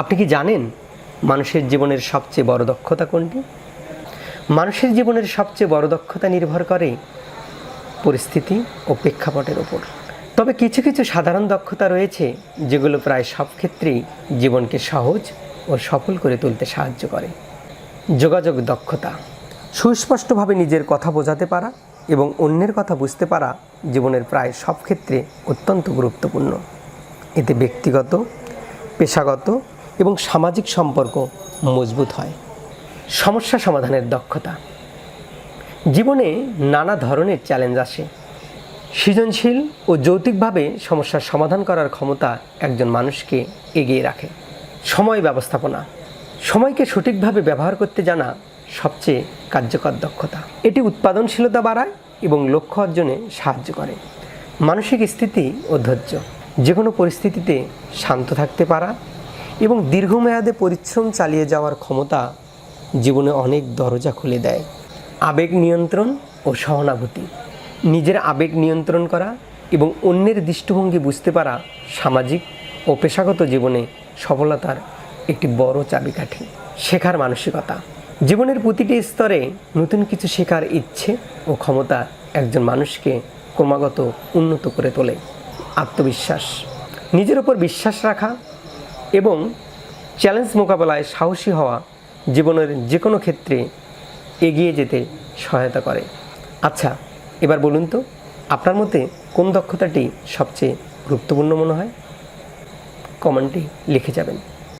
আপনি কি জানেন মানুষের জীবনের সবচেয়ে বড় দক্ষতা কোনটি? মানুষের জীবনের সবচেয়ে বড় দক্ষতা নির্ভর করে পরিস্থিতি ও প্রেক্ষাপটের ওপর তবে কিছু কিছু সাধারণ দক্ষতা রয়েছে যেগুলো প্রায় সব ক্ষেত্রেই জীবনকে সহজ ও সফল করে তুলতে সাহায্য করে। যোগাযোগ দক্ষতা, সুস্পষ্টভাবে নিজের কথা বোঝাতে পারা এবং অন্যের কথা বুঝতে পারা জীবনের প্রায় সব ক্ষেত্রে অত্যন্ত গুরুত্বপূর্ণ। এতে ব্যক্তিগত, পেশাগত এবং সামাজিক সম্পর্ক মজবুত হয়। সমস্যা সমাধানের দক্ষতা। জীবনে নানা ধরনের চ্যালেঞ্জ আসে। সৃজনশীল ও যৌতিকভাবে সমস্যার সমাধান করার ক্ষমতা একজন মানুষকে এগিয়ে রাখে। সময় ব্যবস্থাপনা। সময়কে সঠিকভাবে ব্যবহার করতে জানা সবচেয়ে কার্যকর দক্ষতা। এটি উৎপাদনশীলতা বাড়ায় এবং লক্ষ্য অর্জনে সাহায্য করে। মানসিক স্থিতি ও ধৈর্য। যে কোনো পরিস্থিতিতে শান্ত থাকতে পারা এবং দীর্ঘমেয়াদে পরিশ্রম চালিয়ে যাওয়ার ক্ষমতা জীবনে অনেক দরজা খুলে দেয়। আবেগ নিয়ন্ত্রণ ও সহানুভূতি। নিজের আবেগ নিয়ন্ত্রণ করা এবং অন্যের দৃষ্টিভঙ্গি বুঝতে পারা সামাজিক ও পেশাগত জীবনে সফলতার একটি বড় চাবিকাঠি। শেখার মানসিকতা। জীবনের প্রতিটি স্তরে নতুন কিছু শেখার ইচ্ছে ও ক্ষমতা একজন মানুষকে ক্রমাগত উন্নত করে তোলে। আত্মবিশ্বাস। নিজের ওপর বিশ্বাস রাখা এবং চ্যালেঞ্জ মোকাবেলায় সাহসী হওয়া জীবনের যে কোনো ক্ষেত্রে এগিয়ে যেতে সহায়তা করে। আচ্ছা এবার বলুন তো, আপনার মতে কোন দক্ষতাটি সবচেয়ে গুরুত্বপূর্ণ মনে হয়? কমেন্টে লিখে যাবেন।